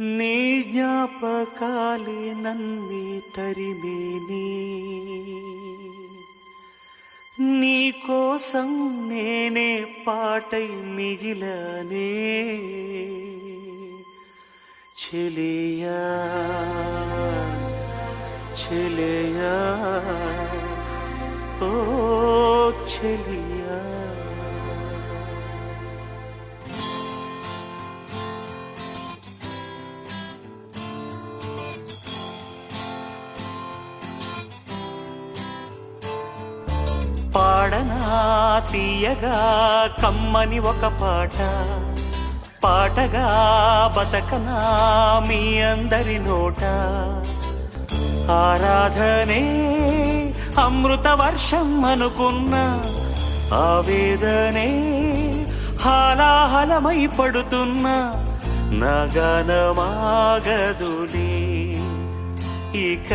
నీ జ్ఞాపకాలి నన్నే తరిమేని నీ కోసం నేనే పాటై మిగిలనే. చెలియా చెలియా ఓ చెలియా. పాడనా తీయగా కమ్మని ఒక పాట. పాటగా బతకనా మీ అందరి నోట? ఆరాధనే అమృత వర్షం అనుకున్న ఆవేదనే హాలాహలమై పడుతున్న నగనమాగదులే. ఇక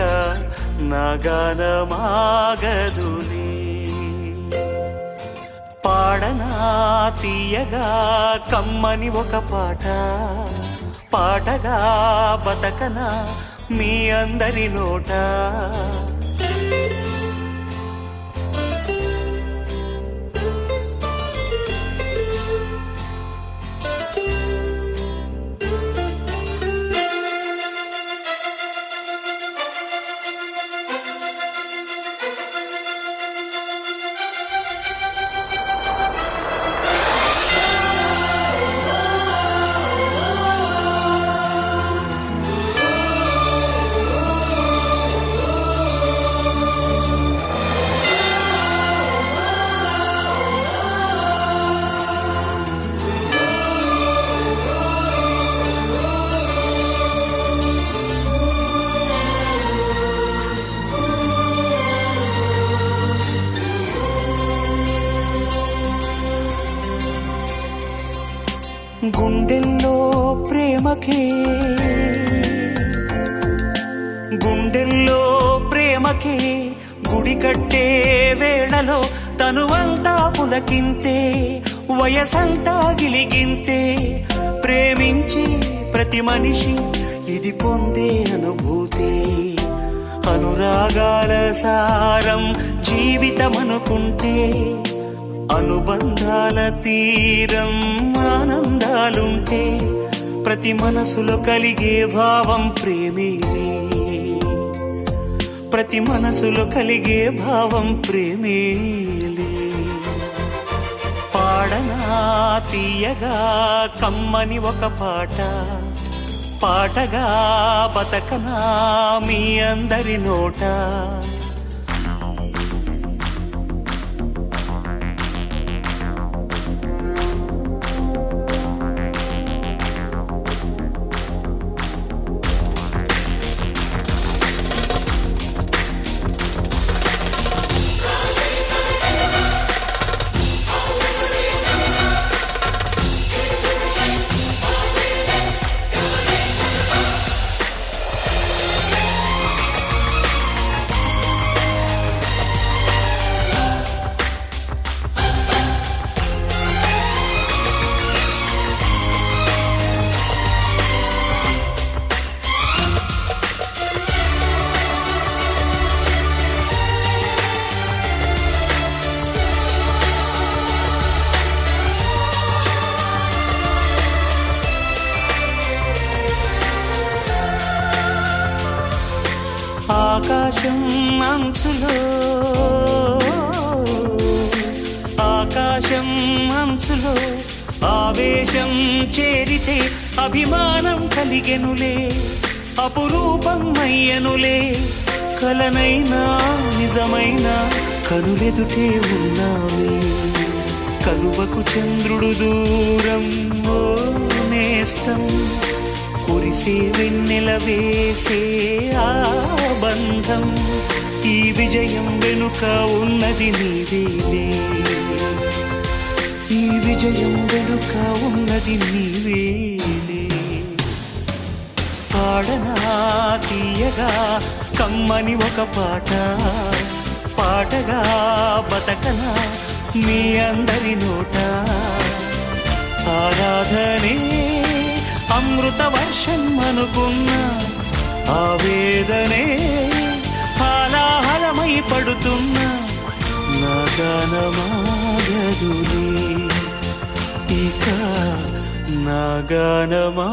నగనమాగదులే. పాడనా తీయగా కమ్మని ఒక పాట. పాటగా బతకనా మీ అందరి నోట. గుండెల్లో ప్రేమకే. గుండెల్లో ప్రేమకే గుడి కట్టే వేళలో తనువంతా పులకింతే వయసంతా గిలిగింతే. ప్రేమించే ప్రతి మనిషి ఇది పొందే అనుభూతి. అనురాగాల సారం జీవితం అనుకుంటే అనుబంధాల తీరం ఆనందాలుంటే ప్రతి మనసులో కలిగే భావం ప్రేమే ప్రతి మనసులో కలిగే భావం ప్రేమేలే. పాడనా తీయగా కమ్మని ఒక పాట. పాటగా బతకనా మీ అందరి నోట. ఆకాశం అంచులో ఆకాశం అంచులో ఆవేశం చేరితే అభిమానం కలిగెనులే అపురూపం అయ్యనులే కలనైనా నిజమైన కనులెదుటే ఉన్నావే కలువకు చంద్రుడు దూరం ఓ నేస్తం కురిసే వెన్నెల వేసే ఆ ఆనందం ఈ విజయం వెనుక ఉన్నది నీవేలే ఈ విజయం వెనుక ఉన్నది నీవేలే పాడనా తీయగా కమ్మని ఒక పాట. పాటగా బతకనా మీ అందరి నోట. ఆరాధనే అమృత వర్షం అనుకున్న ఆవేదనే హాలాహలమై పడుతున్నా నా గానమాగదులే ఇక నా గానమాగదు